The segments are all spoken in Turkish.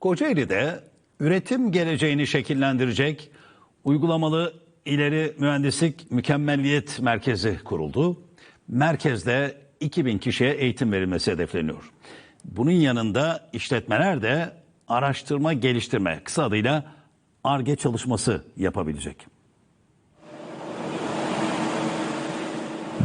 Kocaeli'de üretim geleceğini şekillendirecek uygulamalı ileri mühendislik mükemmelliyet merkezi kuruldu. Merkezde 2000 kişiye eğitim verilmesi hedefleniyor. Bunun yanında işletmeler de araştırma geliştirme kısa adıyla ARGE çalışması yapabilecek.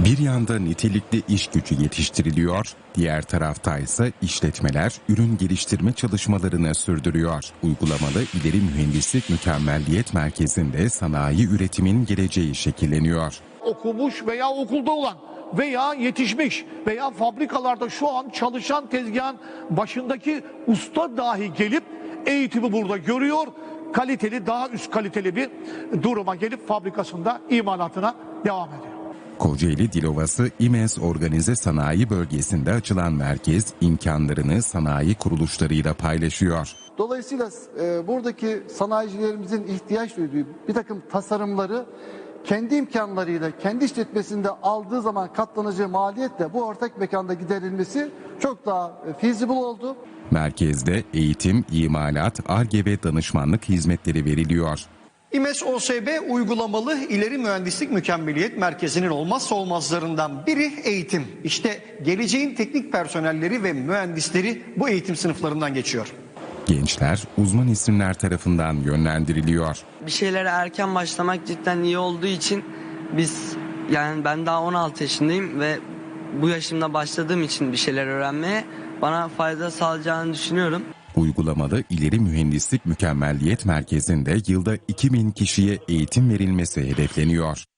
Bir yanda nitelikli iş gücü yetiştiriliyor, diğer tarafta ise işletmeler ürün geliştirme çalışmalarını sürdürüyor. Uygulamalı İleri Mühendislik Mükemmelliyet Merkezi'nde sanayi üretimin geleceği şekilleniyor. okumuş veya okulda olan veya yetişmiş veya fabrikalarda şu an çalışan tezgahın başındaki usta dahi gelip eğitimi burada görüyor. Kaliteli, daha üst kaliteli bir duruma gelip fabrikasında imalatına devam ediyor. Kocaeli Dilovası İMES Organize Sanayi Bölgesi'nde açılan merkez imkanlarını sanayi kuruluşlarıyla paylaşıyor. Dolayısıyla e, buradaki sanayicilerimizin ihtiyaç duyduğu bir takım tasarımları kendi imkanlarıyla, kendi işletmesinde aldığı zaman katlanacağı maliyetle bu ortak mekanda giderilmesi çok daha e, feasible oldu. Merkezde eğitim, imalat, ARGE ve danışmanlık hizmetleri veriliyor. İMES OSB uygulamalı ileri mühendislik mükemmeliyet merkezinin olmazsa olmazlarından biri eğitim. İşte geleceğin teknik personelleri ve mühendisleri bu eğitim sınıflarından geçiyor. Gençler uzman isimler tarafından yönlendiriliyor. bir şeylere erken başlamak cidden iyi olduğu için biz yani ben daha 16 yaşındayım ve bu yaşımda başladığım için bir şeyler öğrenmeye bana fayda sağlayacağını düşünüyorum. Uygulamalı İleri Mühendislik Mükemmelliyet Merkezi'nde yılda 2000 kişiye eğitim verilmesi hedefleniyor.